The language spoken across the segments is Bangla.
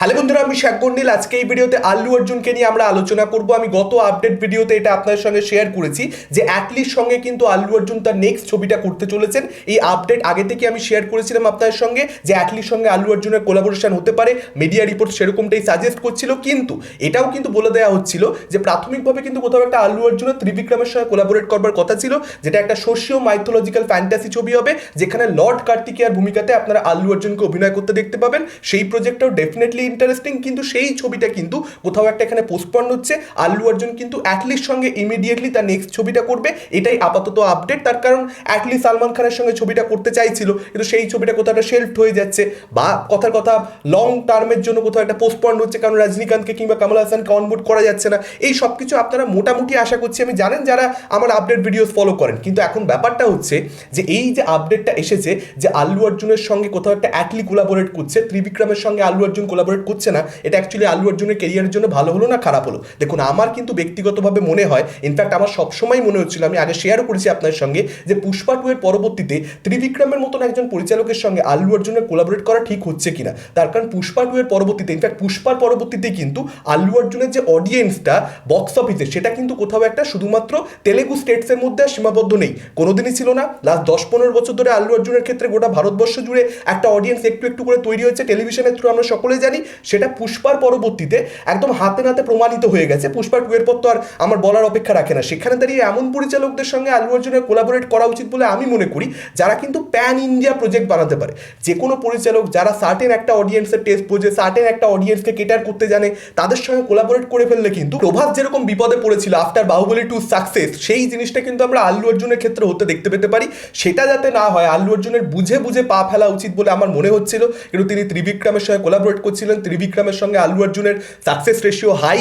হ্যালো বন্ধুরা, আমি শেখ গন্ডিল। আজকে এই ভিডিওতে আল্লু অর্জুনকে নিয়ে আমরা আলোচনা করব। আমি গত আপডেট ভিডিওতে এটা আপনাদের সঙ্গে শেয়ার করেছি যে অ্যাটলির সঙ্গে কিন্তু আল্লু অর্জুন তার নেক্সট ছবিটা করতে চলেছেন। এই আপডেট আগে থেকে আমি শেয়ার করেছিলাম আপনাদের সঙ্গে যে অ্যাটলির সঙ্গে আল্লু অর্জুনের কোলাবোরেশন হতে পারে। মিডিয়া রিপোর্ট সেরকমটাই সাজেস্ট করছিল। কিন্তু এটাও কিন্তু বলে দেওয়া হচ্ছিল যে প্রাথমিকভাবে কিন্তু কোথাও একটা আল্লু অর্জুনের ত্রিবিক্রমের সঙ্গে কোলাবোরেট করবার কথা ছিল, যেটা একটা সোশিও মাইথোলজিক্যাল ফ্যান্টাসি ছবি হবে, যেখানে লর্ড কার্তিকেয়ার ভূমিকাতে আপনারা আল্লু অর্জুনকে অভিনয় করতে দেখতে পাবেন। সেই প্রজেক্টটাও ডেফিনেটলি ইন্টারেস্টিং কিন্তু সেই ছবিটা কিন্তু কোথাও একটা এখানে পোস্টপন্ড হচ্ছে। আল্লু অর্জুন কিন্তু অ্যাটলিস্ট সঙ্গে ইমিডিয়েটলি তার নেক্সট ছবিটা করবে। এটাই আপাতত আপডেট তার কারণ অ্যাটলি সালমান খানের সঙ্গে ছবিটা করতে চাইছিল, কিন্তু সেই ছবিটা কোথাও একটা শেল্ফ হয়ে যাচ্ছে বা কথার কথা লং টার্মের জন্য কোথাও একটা পোস্টপন্ড হচ্ছে, কারণ রজনীকান্তকে কিংবা কমল হাসানকে অনবোর্ড করা যাচ্ছে না। এই সব কিছু আপনারা মোটামুটি আশা করছি, আমি জানেন যারা আমার আপডেট ভিডিওস ফলো করেন। কিন্তু এখন ব্যাপারটা হচ্ছে যে এই যে আপডেটটা এসেছে যে আল্লু অর্জুনের সঙ্গে কোথাও একটা অ্যাটলি কোলাবোরেট করছে, ত্রিবিক্রমের সঙ্গে আল্লু অর্জুন কোলাবোরেট করছে না, এটা অ্যাকচুয়ালি আল্লু অর্জুনের কেরিয়ারের জন্য ভালো হলো না খারাপ হলো? দেখুন, আমার কিন্তু ব্যক্তিগতভাবে মনে হয় ইনফ্যাক্ট আমার সবসময় মনে হচ্ছিল, আমি আগে শেয়ারও করেছি আপনার সঙ্গে, যে পুষ্পা টু এর পরবর্তীতে ত্রিবিক্রমের মতন একজন পরিচালকের সঙ্গে আল্লু অর্জুনের কোলাবোরেট করা ঠিক হচ্ছে কিনা? তার কারণ পুষ্পা টু এর পরবর্তীতে ইনফ্যাক্ট পুষ্পার পরবর্তীতে কিন্তু আল্লু অর্জুনের যে অডিয়েন্সটা বক্স অফিসে সেটা কিন্তু কোথাও একটা শুধুমাত্র তেলেগু স্টেটসের মধ্যে সীমাবদ্ধ নেই। কোনোদিনই ছিল না। লাস্ট দশ পনেরো বছর ধরে আল্লু অর্জুনের ক্ষেত্রে গোটা ভারতবর্ষ জুড়ে একটা অডিয়েন্স একটু একটু করে তৈরি হয়েছে টেলিভিশনের থ্রু আমরা সকলে জানি। সেটা পুষ্পার পরবর্তীতে একদম হাতে নাতে প্রমাণিত হয়ে গেছে। পুষ্পা টু এর পর তো আর আমার বলার অপেক্ষা রাখে না। সেখানে দাঁড়িয়ে এমন পরিচালকদের সঙ্গে আলু অর্জুনের কোলাবোরেট করা উচিত বলে আমি মনে করি, যারা কিন্তু প্যান ইন্ডিয়া প্রজেক্ট বানাতে পারে। যে কোনো পরিচালক যারা সার্টেন একটা অডিয়েন্সের টেস্ট বোঝে সার্টেন একটা অডিয়েন্সকে কেটার করতে জানে, তাদের সঙ্গে কোলাবোরেট করে ফেললে কিন্তু প্রভাব যেরকম বিপদে পড়েছিল আফটার বাহুবলী টু সাকসেস সেই জিনিসটা কিন্তু আমরা আল্লু অর্জুনের ক্ষেত্রে হতে দেখতে পেতে পারি। সেটা যাতে না হয় আল্লু অর্জুনের বুঝে বুঝে পা ফেলা উচিত বলে আমার মনে হচ্ছিল। কিন্তু তিনি ত্রিবিক্রমের সঙ্গে কোলাবোরেট করছিলেন ত্রিবিক্রমের সঙ্গে আলু অর্জুনের সাকসেস রেশিও হাই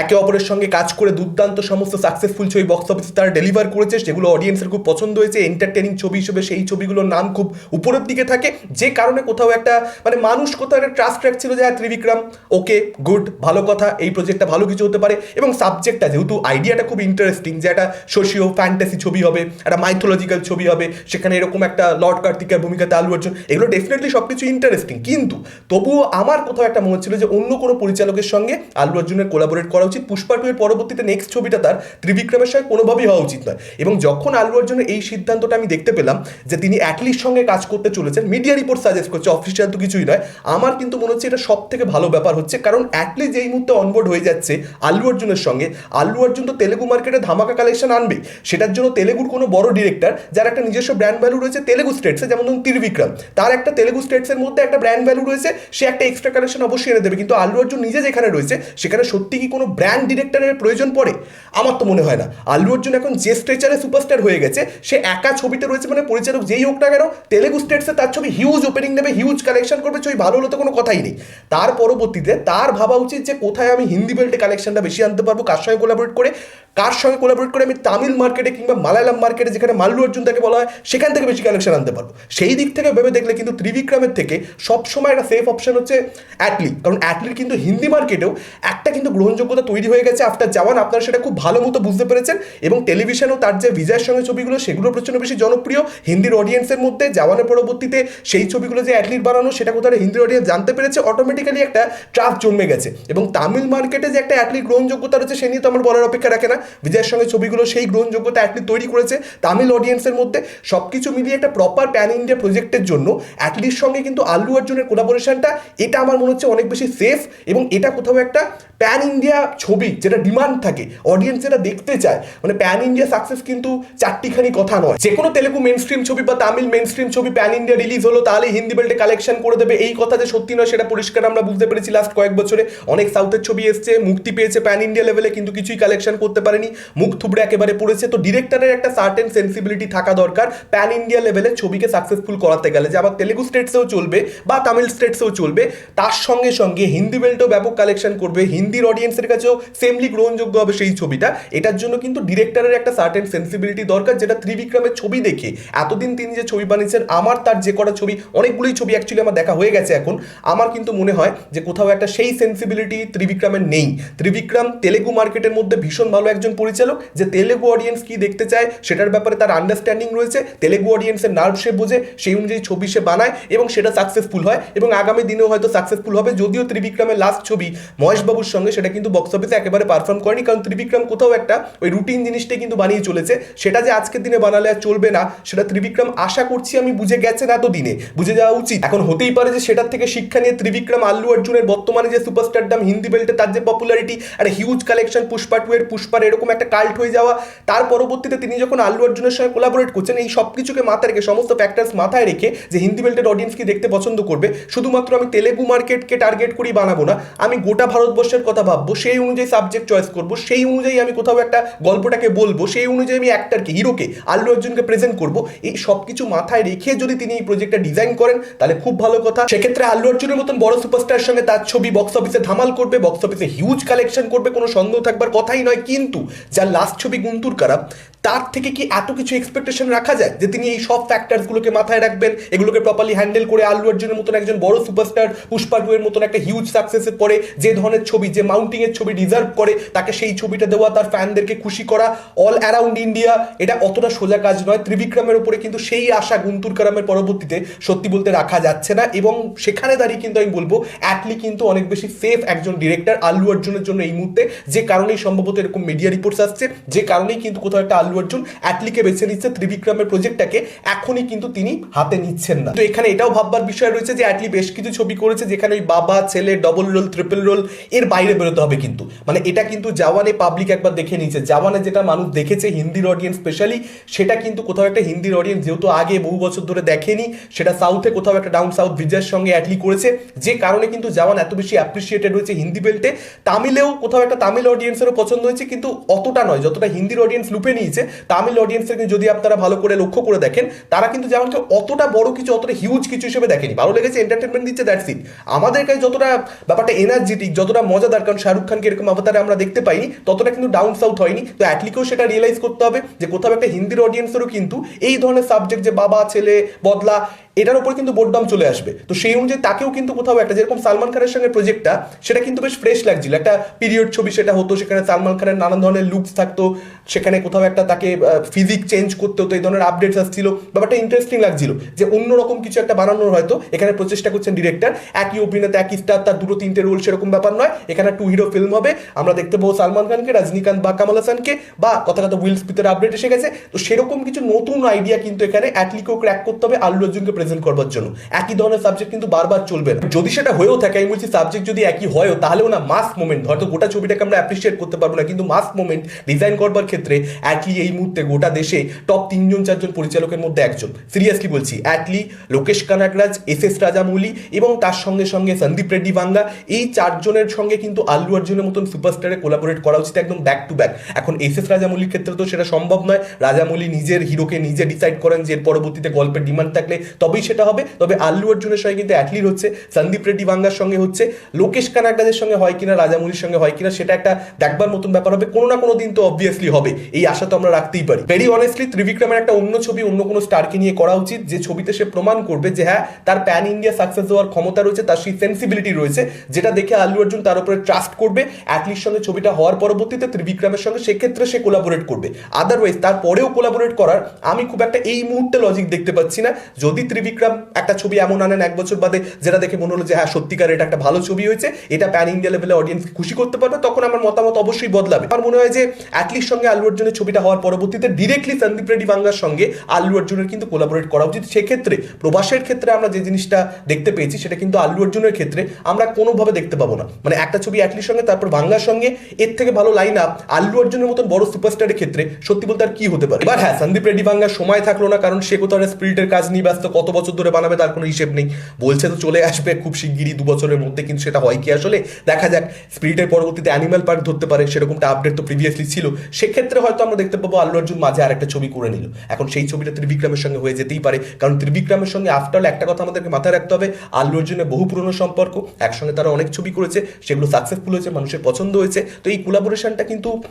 একে অপরের সঙ্গে কাজ করে দুর্দান্ত সমস্ত সাকসেসফুল ছবি বক্স অফিসে তারা ডেলিভার করেছে, যেগুলো অডিয়েন্সের খুব পছন্দ হয়েছে এন্টারটেনিং ছবি হিসেবে সেই ছবিগুলোর নাম খুব উপরের দিকে থাকে, যে কারণে কোথাও একটা মানে মানুষ কোথাও একটা ট্রাস্ট রাখছিল যে হ্যাঁ ত্রিবিক্রম ওকে গুড ভালো কথা, এই প্রজেক্টটা ভালো কিছু হতে পারে। এবং সাবজেক্টটা যেহেতু আইডিয়াটা খুব ইন্টারেস্টিং যে একটা সোশিও ফ্যান্টাসি ছবি হবে, একটা মাইথোলজিক্যাল ছবি হবে, সেখানে এরকম একটা লর্ড কার্তিকের ভূমিকাতে আলু অর্জুন, এগুলো ডেফিনেটলি সব কিছু ইন্টারেস্টিং কিন্তু তবুও আমার কোথাও একটা মনে হচ্ছিল যে অন্য কোনো পরিচালকের সঙ্গে আলু অর্জুনের কোলাবোরেট করা উচিত। পুষ্পা টু এর পরবর্তীতে নেক্সট ছবিটা তার ত্রিবিক্রমের সঙ্গে কোনোভাবেই হওয়া উচিত নয়। এবং যখন আলু অর্জুনের এই সিদ্ধান্তটা আমি দেখতে পেলাম যে তিনি অ্যাটলির সঙ্গে কাজ করতে চলেছেন মিডিয়া রিপোর্ট সাজেস্ট করছে অফিসিয়াল তো কিছুই নয়। আমার কিন্তু মনে হচ্ছে এটা সব থেকে ভালো ব্যাপার হচ্ছে, কারণ অ্যাটলি যেই মুহূর্তে অনবোর্ড হয়ে যাচ্ছে আল্লু অর্জুনের সঙ্গে আল্লু অর্জুন তো তেলেগু মার্কেটে ধামাকা কালেকশন আনবে সেটার জন্য তেলেগুর কোনো বড় ডিরেক্টর যার একটা নিজস্ব ব্র্যান্ড ভ্যালু রয়েছে তেলেগু স্টেটসে যেমন ধরুন ত্রিবিক্রম। তার একটা তেলেগু স্টেটসের মধ্যে একটা ব্র্যান্ড ভ্যালু রয়েছে, সে একটা এক্সট্রা কালেকশন অবশ্যই এনে দেবে। কিন্তু আল্লু অর্জুন নিজে যেখানে রয়েছে, সেখানে সত্যি কি কোনো ব্র্যান্ড ডিরেক্টরের প্রয়োজন পড়ে? আমার তো মনে হয় না। আল্লু অর্জুন এখন যে স্ট্রেচারে সুপারস্টার হয়ে গেছে, সে একা ছবিতে রয়েছে মানে পরিচালক যেই হোক না কেন, তেলেগু স্টেটসে তার ছবি হিউজ ওপেনিং নেবে হিউজ কালেকশন করবে, ছবি ভালো হলে তো কোনো কথাই নেই। তার পরবর্তীতে তার ভাবা উচিত যে কোথায় আমি হিন্দি বেল্টে কালেকশনটা বেশি আনতে পারব, কার সঙ্গে কোলাবোরেট করে কার সঙ্গে কোলাবোরেট করে আমি তামিল মার্কেটে কিংবা মালায়ালাম মার্কেটে যেখানে মাল্লু অর্জুন তাকে বলা হয়, সেখান থেকে বেশি কালেকশন আনতে পারব। সেই দিক থেকে ভেবে দেখলে কিন্তু ত্রিবিক্রমের থেকে সবসময় একটা সেফ অপশন হচ্ছে অ্যাটলি কারণ অ্যাটলির কিন্তু হিন্দি মার্কেটেও একটা কিন্তু গ্রহণযোগ্যতা তৈরি হয়ে গেছে আফটার জওয়ান আপনারা সেটা খুব ভালো মতো বুঝতে পেরেছেন। এবং টেলিভিশনেও তার যে বিজয়ের সঙ্গে ছবিগুলো সেগুলো প্রচণ্ড বেশি জনপ্রিয়। হিন্দির অডিয়েন্সের মধ্যে জওয়ানের পরবর্তীতে সেই ছবিগুলো যে অ্যাটলিট বানানো, সেটা কোথাও হিন্দির অডিয়েন্স জানতে পেরেছে অটোমেটিক্যালি একটা ট্রাফ জন্মে গেছে। এবং তামিল মার্কেটে যে একটা অ্যাটলিট গ্রহণযোগ্যতা রয়েছে, সে নিয়ে তো আমার বলার অপেক্ষা রাখে না। বিজয়ের সঙ্গে ছবিগুলো সেই গ্রহণযোগ্যতা অ্যাটলিট তৈরি করেছে তামিল অডিয়েন্সের মধ্যে। সব কিছু মিলিয়ে একটা প্রপার প্যান ইন্ডিয়া প্রজেক্টের জন্য অ্যাটলির সঙ্গে কিন্তু আল্লু অর্জুনের কোলাবোরেশনটা এটা আমার মনে হচ্ছে অনেক বেশি সেফ এবং এটা কোথাও একটা প্যান ইন্ডিয়া ছবি যেটা ডিমান্ড থাকে অডিয়েন্স যেটা দেখতে চায়। মানে প্যান ইন্ডিয়া সাকসেস কিন্তু চারটিখানি কথা নয়। যে কোনো তেলেগু মেন স্ট্রিম ছবি বা Tamil main stream pan India release হলো, তাহলে হিন্দি বেল্টে কালেকশন করে দেবে। এই কথা যে সত্যি নয়, সেটা পরিষ্কার আমরা বুঝতে পেরেছি লাস্ট কয়েক বছরে। অনেক সাউথের ছবি এসছে, মুক্তি পেয়েছে প্যান ইন্ডিয়া লেভেলে কিন্তু কিছুই কালেকশন করতে পারেনি, মুখ থুবড়ে একেবারে পড়েছে। তো ডিরেক্টরের একটা সার্টেন সেন্সিবিলিটি থাকা দরকার। প্যান ইন্ডিয়া লেভেলে ছবিকে সাকসেসফুল করাতে গেলে। যে আবার তেলেগু স্টেটসেও চলবে বা তামিল স্টেটসেও চলবে, তার সঙ্গে সঙ্গে হিন্দি বেল্টও ব্যাপক কালেকশন করবে। হিন্দির অডিয়েন্সের কাছেও সেমলি গ্রহণযোগ্য হবে সেই ছবিটা। এটার জন্য কিন্তু ডিরেক্টরের একটা সার্টেন সেন্সিবিলিটি দরকার, যেটা ত্রিবিক্রমের ছবি দেখে। এতদিন তিনি যে ছবি বানিয়েছেন, আমার তার যে কটা ছবি, অনেকগুলোই ছবি অ্যাকচুয়ালি আমার দেখা হয়ে গেছে এখন। আমার কিন্তু মনে হয় যে কোথাও একটা সেই সেন্সিবিলিটি ত্রিবিক্রমের নেই। ত্রিবিক্রম তেলেগু মার্কেটের মধ্যে ভীষণ ভালো একজন একজন পরিচালক যে তেলেগু অডিয়েন্স কি দেখতে চায়, সেটার ব্যাপারে তার আন্ডারস্ট্যান্ডিং রয়েছে। তেলেগু অডিয়েন্সের নার্ভ সে বোঝে, সেই অনুযায়ী ছবি সে বানায় এবং সেটা সাকসেসফুল হয় এবং আগামী দিনেও হয়তো সাকসেসফুল হবে। যদিও ত্রিবিক্রমের লাস্ট ছবি মহেশবাবুর সঙ্গে সেটা কিন্তু বক্স অফিসে একেবারে পারফর্ম করেনি, কারণ ত্রিবিক্রম কোথাও একটা ওই রুটিন জিনিসটাই কিন্তু বানিয়ে চলেছে। সেটা যে আজকের দিনে বানালে আর চলবে না, সেটা ত্রিবিক্রম আশা করছি আমি বুঝে গেছেন এত দিনে। বুঝে যাওয়া উচিত। এখন হতেই পারে যে সেটার থেকে শিক্ষা নিয়ে ত্রিবিক্রম, আল্লু অর্জুনের বর্তমানে যে সুপারস্টারডাম হিন্দি বেল্টে তার যে পপুলারিটি আর হিউজ কালেকশন পুষ্পা টু এর পুষ্পার এরকম একটা কাল্ট হয়ে যাওয়া। তার পরবর্তীতে তিনি যখন আল্লু অর্জুনের সঙ্গে কোলাবোরেট করছেন, এই সব কিছুকে মাথায় রেখে, সমস্ত ফ্যাক্টরস মাথায় রেখে যে হিন্দি বেল্টের অডিয়েন্স কি দেখতে পছন্দ করবে, শুধুমাত্র আমি তেলেগু মার্কেটকে টার্গেট করি বানাবো না, আমি গোটা ভারতবর্ষের কথা ভাববো, সেই অনুযায়ী সাবজেক্ট চয়েস করব, সেই অনুযায়ী আমি কোথাও একটা গল্পটাকে বলব, সেই অনুযায়ী আমি অ্যাক্টারকে হিরোকে আল্লু অর্জুনকে প্রেজেন্ট করব, এই সব কিছু মাথায় রেখে যদি তিনি এই প্রজেক্টটা ডিজাইন করেন, তাহলে খুব ভালো কথা। সেক্ষেত্রে আল্লু অর্জুনের মতন বড় সুপারস্টারের সঙ্গে তার ছবি বক্স অফিসে ধামাল করবে বক্স অফিসে হিউজ কালেকশন করবে, কোনো সন্দেহ থাকবার কথাই নয়, কিন্তু যার লাস্ট ছবি গুন্তুর কারা, তার থেকে কি এত কিছু এক্সপেকটেশন রাখা যায় যে তিনি এই সব ফ্যাক্টরসগুলোকে মাথায় রাখবেন, এগুলোকে প্রপারলি হ্যান্ডেল করে আল্লু অর্জুনের মতন একজন বড় সুপারস্টার পুষ্পা এর মতন একটা হিউজ সাকসেসের পরে যে ধরনের ছবি, যে মাউন্টিং এর ছবি ডিজার্ভ করে, তাকে সেই ছবিটা দেওয়া, তার ফ্যানদেরকে খুশি করা অল অ্যারাউন্ড ইন্ডিয়া এটা অতটা সোজা কাজ নয়। ত্রিবিক্রমের উপরে কিন্তু সেই আশা গুন্তুর কারামের পরবর্তীতে সত্যি বলতে রাখা যাচ্ছে না এবং সেখানে দাঁড়িয়ে কিন্তু আমি বলব অ্যাটলি কিন্তু অনেক বেশি সেফ একজন ডিরেক্টর আল্লু অর্জুনের জন্য এই মুহূর্তে, যে কারণেই সম্ভবত এরকম মিডিয়া রিপোর্টস আসছে, যে কারণেই কিন্তু কোথাও একটা আল্লু অর্জুন অ্যাটলিকে বেছে নিচ্ছে ত্রিবিক্রমের প্রজেক্টটাকে এখনই কিন্তু তিনি হাতে নিচ্ছেন না। তো এখানে এটাও ভাববার বিষয় রয়েছে যে অ্যাটলি বেশ কিছু ছবি করেছে যেখানে ওই বাবা, ছেলে ডবল রোল ট্রিপল রোল এর বাইরে বেরোতে হবে কিন্তু। মানে এটা কিন্তু জাওয়ানে পাবলিক একবার দেখে নিয়েছে। জাওয়ানে যেটা মানুষ দেখেছে হিন্দির অডিয়েন্স স্পেশালি সেটা কিন্তু কোথাও একটা হিন্দির অডিয়েন্স যেহেতু আগে বহু বছর ধরে দেখেনি, সেটা সাউথে কোথাও একটা ডাউন সাউথ বিজয়ের সঙ্গে অ্যাটলি করেছে। যে কারণে কিন্তু জাওয়ান এত বেশি অ্যাপ্রিসিয়েটেড হয়েছে হিন্দি বেল্টে তামিলেও কোথাও একটা তামিল অডিয়েন্সেরও পছন্দ হয়েছে, কিন্তু অতটা নয়, যতটা হিন্দির অডিয়েন্স লুপে নিয়েছে, তামিল অডিয়েন্সের কিন্তু যদি আপনারা ভালো করে লক্ষ্য করে দেখেন, তারা কিন্তু যেমনকে অতটা বড় কিছু, অতটা হিউজ কিছু হিসেবে দেখেনি। ভালো লেগেছে এন্টারটেনমেন্ট দিচ্ছে দ্যাটস ইট আমাদের কাছে যতটা ব্যাপারটা এনার্জেটিক যতটা মজাদার, কারণ শাহরুখ খানকে এরকম অবতারে আমরা দেখতে পাইনি, ততটা কিন্তু ডাউন সাউথ হয়নি। তো অ্যাটলিকেও সেটা রিয়েলাইজ করতে হবে যে কোথাও একটা হিন্দির অডিয়েন্সেরও কিন্তু এই ধরনের সাবজেক্ট যে বাবা, ছেলে, বদলা, এটার উপর কিন্তু বোর্ডাম চলে আসবে। তো সেই অনুযায়ী তাকেও কিন্তু কোথাও একটা, যেরকম সালমান খানের সঙ্গে প্রজেক্টটা সেটা কিন্তু বেশ ফ্রেশ লাগছিল। একটা পিরিয়ড ছবি সেটা হতো, সেখানে সালমান খানের নানান ধরনের লুকস থাকতো, সেখানে কোথাও একটা তাকে ফিজিক চেঞ্জ করতে হতো, এই ধরনের আপডেটস আসছিল। ব্যাপারটা ইন্টারেস্টিং লাগছিল যে অন্যরকম কিছু একটা বানানোর হয়তো এখানে প্রচেষ্টা করছেন ডিরেক্টর একই অভিনেতা, একই স্টার তার দুটো তিনটে রোল সেরকম ব্যাপার নয়। এখানে টু হিরো ফিল্ম হবে। আমরা দেখতে পাবো সালমান খানকে, রজনীকান্ত বা কামাল হাসানকে, বা কথা কথা উইল স্মিথের আপডেট এসে গেছে। তো সেরকম কিছু নতুন আইডিয়া কিন্তু এখানে অ্যাটলিকেও ক্র্যাক করতে হবে আল্লু অর্জুনকে প্রেজেন্ট করবার জন্য। একই ধরনের সাবজেক্ট কিন্তু বারবার চলবে না। যদি সেটা হয়েও থাকে, আমি বলছি সাবজেক্ট যদি একই হয়ও, তাহলেও না মাস মোমেন্ট হয়তো গোটা ছবিটাকে আমরা অ্যাপ্রিসিয়েট করতে পারব না, কিন্তু মাস মোমেন্ট ডিজাইন করবার ক্ষেত্রে অ্যাটলি এই মুহূর্তে গোটা দেশে টপ তিনজন, চারজন পরিচালকের মধ্যে একজন। সিরিয়াসলি বলছি অ্যাটলি লোকেশ কানাগরাজ এস এস রাজামৌলি এবং তার সঙ্গে সঙ্গে সন্দীপ রেড্ডি বাংলা এই চারজনের সঙ্গে কিন্তু আল্লু অর্জুনের মতন সুপারস্টারে কোলাবোরেট করা উচিত একদম ব্যাক টু ব্যাক এখন এস এস রাজামৌলির ক্ষেত্রে তো সেটা সম্ভব নয়। রাজামৌলি নিজের হিরোকে নিজে ডিসাইড করেন যে এর পরবর্তীতে গল্পের ডিমান্ড থাকলে তবেই সেটা হবে। তবে আল্লু অর্জুনের সঙ্গে কিন্তু অ্যাটলির হচ্ছে সন্দীপ রেড্ডি বাংলার সঙ্গে হচ্ছে লোকেশ কানাগরাজের সঙ্গে হয় কিনা রাজামৌলির সঙ্গে হয় কিনা, সেটা একটা দেখবার মতন ব্যাপার হবে। কোনো না কোনো দিন তো অবভিয়াসলি হবে। এই আশা তো আমরা রাখতেই পারি। ভেরি অনেস্টলি ত্রিবিক্রমের একটা অন্য ছবি, অন্য কোনো স্টারকে নিয়ে করা উচিত, যে ছবিতে সে প্রমাণ করবে যে হ্যাঁ তার প্যান ইন্ডিয়া সাকসেস হওয়ার ক্ষমতা রয়েছে, তার সেই সেন্সিবিলিটি রয়েছে, যেটা দেখে আল্লু অর্জুন তার উপরে ট্রাস্ট করবে। অ্যাটলির সঙ্গে ছবিটা হওয়ার পরবর্তীতে ত্রিবিক্রমের সঙ্গে সেক্ষেত্রে সে কোলাবোরেট করবে। আদারওয়াইজ তারপরেও কোলাবোরেট করার আমি খুব একটা এই মুহূর্তে লজিক দেখতে পাচ্ছি না। যদি ত্রিবিক্রম একটা ছবি এমন আনেন এক বছর বাদে, যেটা দেখে মনে হলো যে হ্যাঁ সত্যিকার এটা একটা ভালো ছবি হয়েছে, এটা প্যান ইন্ডিয়া লেভেলে অডিয়েন্স খুশি করতে পারবে, তখন আমার মতামত অবশ্যই বদলাবে। আমার মনে হয় যে অ্যাটলির সঙ্গে আল্লু অর্জুনের ছবিটা হওয়ার পরবর্তীতে ডিরেক্টলি সন্দীপ রেড্ডি বাংলার সঙ্গে আল্লু অর্জুনের কিন্তু কোলাবোরেট করা উচিত। সেক্ষেত্রে প্রবাসের ক্ষেত্রে আমরা যে জিনিসটা দেখতে পেয়েছি, সেটা কিন্তু আল্লু অর্জুনের ক্ষেত্রে আমরা কোনোভাবে দেখতে পাবো না। মানে একটা ছবি অ্যাটলির সঙ্গে, তারপর বাংলার সঙ্গে, এর থেকে ভালো লাইন আপ আল্লু অর্জুনের মতন বড় সুপারস্টারের ক্ষেত্রে সত্যি বলতে আর কি হতে পারে? এবার হ্যাঁ সন্দীপ রেড্ডি বাংলার সময় থাকল না, কারণ সে কোথাও স্পিরিটের কাজ নিয়ে ব্যস্ত, কত বছর ধরে বানাবে তার কোনো হিসেব নেই। বলছে তো চলে আসবে খুব শিগগিরই দু বছরের মধ্যে, কিন্তু সেটা হয় কি আসলে? দেখা যাক স্পিরিটের পরবর্তীতে অ্যানিমাল পার্ক ধরতে পারে, সেরকমটা আপডেট প্রিভিয়াসলি ছিল। সেক্ষেত্রে হয়তো আমরা দেখতে পাবো আল্লু অর্জুন মাঝে আরেকটা ছবি করে নিল। এখন সেই ছবিটা ত্রিবিক্রমের সঙ্গে হয়ে যেতেই পারে। কারণ ত্রিবিক্রমের সঙ্গে আফটার একটা কথা আমাদেরকে মাথায় রাখতে হবে। আল্লু অর্জুনের বহু পুরনো সম্পর্ক, একসঙ্গে তারা অনেক ছবি করেছে, সেগুলো সাকসেসফুল হয়েছে, মানুষের পছন্দ হয়েছে। তো এই কোলাবোরেশনটা কিন্তু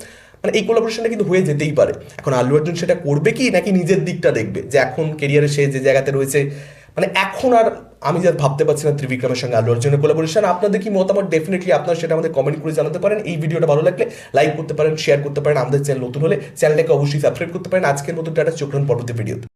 মানে এই কোলাবোরেশনটা কিন্তু হয়ে যেতেই পারে। এখন আল্লু অর্জুন সেটা করবে কি, নাকি নিজের দিকটা দেখবে? যে এখন কেরিয়ারে সে যে জায়গাতে রয়েছে মানে এখন আর আমি যা ভাবতে পারছি না ত্রিবিক্রমের সঙ্গে আলু অর্জুনের কোলাবোরেশন আপনাদের কি মতামত? ডেফিনেটলি আপনারা সেটা আমাদের কমেন্ট করে জানাতে পারেন। এই ভিডিওটা ভালো লাগলে লাইক করতে পারেন শেয়ার করতে পারেন। আমাদের চ্যানেল নতুন হলে চ্যানেলটাকে অবশ্যই সাবস্ক্রাইব করতে পারেন। আজকের মতো টাটা চোখ পরবর্তী ভিডিওতে